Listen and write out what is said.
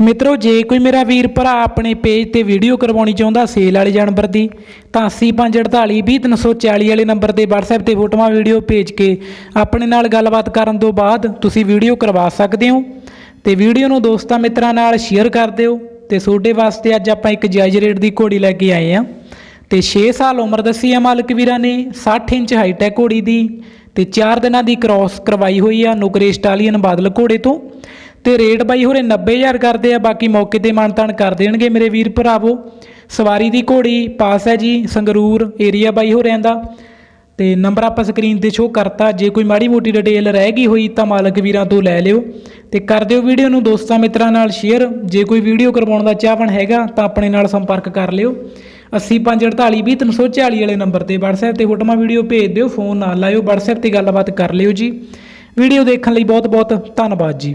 ਮਿੱਤਰੋ, ਜੇ ਕੋਈ ਮੇਰਾ ਵੀਰ ਭਰਾ ਆਪਣੇ ਪੇਜ ਤੇ ਵੀਡੀਓ ਕਰਵਾਉਣੀ ਚਾਹੁੰਦਾ ਸੇਲ ਵਾਲੇ ਜਾਨਵਰ ਦੀ, ਤਾਂ 8548 20340 ਵਾਲੇ ਨੰਬਰ ਤੇ WhatsApp ਤੇ ਫੋਟੋਆਂ ਵੀਡੀਓ ਭੇਜ ਕੇ ਆਪਣੇ ਨਾਲ ਗੱਲਬਾਤ ਕਰਨ ਤੋਂ ਬਾਅਦ ਤੁਸੀਂ ਵੀਡੀਓ ਕਰਵਾ ਸਕਦੇ ਹੋ। ਤੇ ਵੀਡੀਓ ਨੂੰ ਦੋਸਤਾਂ ਮਿੱਤਰਾਂ ਨਾਲ ਸ਼ੇਅਰ ਕਰ ਦਿਓ। ਤੇ ਤੁਹਾਡੇ ਵਾਸਤੇ ਅੱਜ ਆਪਾਂ ਇੱਕ ਜਾਇਜ਼ ਰੇਟ ਦੀ ਘੋੜੀ ਲੈ ਕੇ ਆਏ ਆ ਤੇ 6 ਸਾਲ ਉਮਰ ਦੱਸੀ ਆ ਮਾਲਕ ਵੀਰਾਂ ਨੇ 60 ਇੰਚ ਹਾਈਟ ਹੈ ਘੋੜੀ ਦੀ। ਤੇ 4 ਦਿਨਾਂ ਦੀ ਕ੍ਰਾਸ ਕਰਵਾਈ ਹੋਈ ਆ ਨੁਕਰੇ ਸਟਾਲੀਅਨ ਬਾਦਲ ਘੋੜੇ ਤੋਂ। ਤੇ ਰੇਟ ਬਾਈ ਹੋਰੇ 90000 ਕਰਦੇ ਆ, ਬਾਕੀ ਮੌਕੇ ਤੇ ਮਾਨਤਾਨ ਕਰ ਦੇਣਗੇ ਮੇਰੇ ਵੀਰ ਭਰਾਵੋ। ਸਵਾਰੀ ਦੀ ਘੋੜੀ ਪਾਸ ਹੈ ਜੀ, ਸੰਗਰੂਰ ਏਰੀਆ ਬਾਈ ਹੋਰਿਆਂ ਦਾ। ਤੇ ਨੰਬਰ ਆਪਾਂ ਸਕਰੀਨ ਤੇ ਸ਼ੋ ਕਰਤਾ, ਜੇ ਕੋਈ ਮਾੜੀ ਮੋਟੀ ਡਿਟੇਲ ਰਹਿ ਗਈ ਹੋਈ ਤਾਂ ਮਾਲਕ ਵੀਰਾਂ ਤੋਂ ਲੈ ਲਿਓ। ਤੇ ਕਰ ਦਿਓ ਵੀਡੀਓ ਨੂੰ ਦੋਸਤਾਂ ਮਿੱਤਰਾਂ ਨਾਲ ਸ਼ੇਅਰ ਜੇ ਕੋਈ ਵੀਡੀਓ ਕਰਵਾਉਣ ਦਾ ਚਾਹਵਣ ਹੈਗਾ ਤਾਂ ਆਪਣੇ ਨਾਲ ਸੰਪਰਕ ਕਰ ਲਿਓ। 8054820340 ਵਾਲੇ ਨੰਬਰ ਤੇ WhatsApp ਤੇ ਫੋਟੋਆਂ ਵੀਡੀਓ ਭੇਜ ਦਿਓ, ਫੋਨ ਨਾਲ ਲਾਇਓ, WhatsApp ਤੇ ਗੱਲਬਾਤ ਕਰ ਲਿਓ ਜੀ। ਵੀਡੀਓ ਦੇਖਣ ਲਈ ਬਹੁਤ ਬਹੁਤ ਧੰਨਵਾਦ ਜੀ।